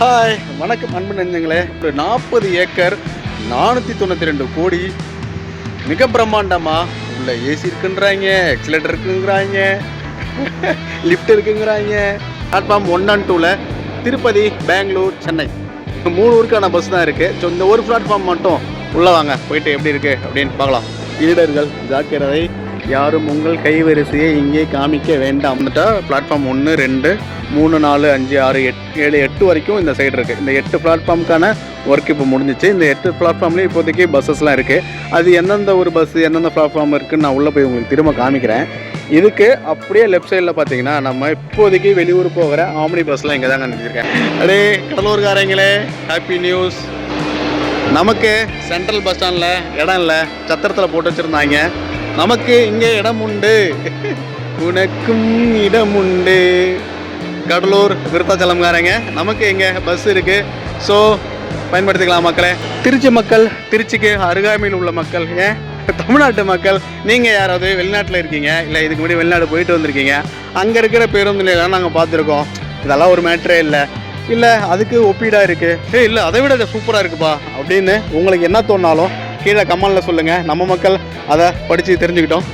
Hi வணக்கம் அன்பு நெஞ்சங்களே. ஒரு நாற்பது ஏக்கர் நானூற்றி தொண்ணூற்றி ரெண்டு கோடி மிக பிரம்மாண்டமாக உள்ள ஏசி இருக்குன்றாங்க எக்ஸிலேட்டர் இருக்குங்கிறாங்க லிஃப்ட் இருக்குங்கிறாங்க. பிளாட்ஃபார்ம் ஒன் அண்ட் டூவில் திருப்பதி பெங்களூர் சென்னை. மூணு ஊருக்கான பஸ் தான் இருக்குது ஸோ இந்த ஒரு பிளாட்ஃபார்ம் மட்டும் உள்ளே வாங்க. போயிட்டு எப்படி இருக்குது அப்படின்னு பார்க்கலாம். லீடர்கள் ஜாக்கிரதை. யாரும் உங்கள் கைவரிசையை இங்கே காமிக்க வேண்டாம். பிளாட்ஃபார்ம் ஒன்று ரெண்டு மூணு நாலு அஞ்சு ஆறு எட் ஏழு எட்டு வரைக்கும் இந்த சைடு இருக்குது இந்த எட்டு பிளாட்ஃபார்முக்கான ஒர்க் இப்போ முடிஞ்சிச்சு. இந்த எட்டு பிளாட்ஃபார்ம்லேயும் இப்போதைக்கு பஸ்ஸஸ்லாம் இருக்குது அது எந்தெந்த ஒரு பஸ் எந்தெந்த பிளாட்ஃபார்ம் இருக்குதுன்னு நான் உள்ளே போய் உங்களுக்கு திரும்ப காமிக்கிறேன். இதுக்கு அப்படியே லெஃப்ட் சைடில் பார்த்தீங்கன்னா நம்ம இப்போதைக்கு வெளியூர் போகிற ஆம்னி பஸ்லாம் இங்கே தாங்க நினச்சிருக்கேன் அடே கடலூர்காரங்களே ஹாப்பி நியூஸ் நமக்கு சென்ட்ரல் பஸ் ஸ்டாண்டில் இடம் இல்லை. சத்திரத்தில் போட்டு வச்சுருந்தாங்க. நமக்கு இங்கே இடம் உண்டு உனக்கும் இடம் உண்டு கடலூர் விருத்தாச்சலம்காரங்க நமக்கு இங்கே பஸ் இருக்குது ஸோ பயன்படுத்திக்கலாம் மக்களே. திருச்சி மக்கள் திருச்சிக்கு அருகாமையில் உள்ள மக்கள் ஏன் தமிழ்நாட்டு மக்கள் நீங்கள் யாராவது வெளிநாட்டில் இருக்கீங்க இல்லை இதுக்கு முன்னாடி வெளிநாடு போயிட்டு வந்திருக்கீங்க அங்கே இருக்கிற பேருந்து நிலையெல்லாம் நாங்கள் பார்த்துருக்கோம். இதெல்லாம் ஒரு மேட்ரே இல்லை. இல்லை அதுக்கு ஒப்பீடாக இருக்குது ஏய் இல்லை அதை விட சூப்பராக இருக்குப்பா அப்படின்னு உங்களுக்கு என்ன தோணாலும் கீழே கமெண்டில் சொல்லுங்கள் நம்ம மக்கள் அதை படித்து தெரிஞ்சுக்கிட்டோம்.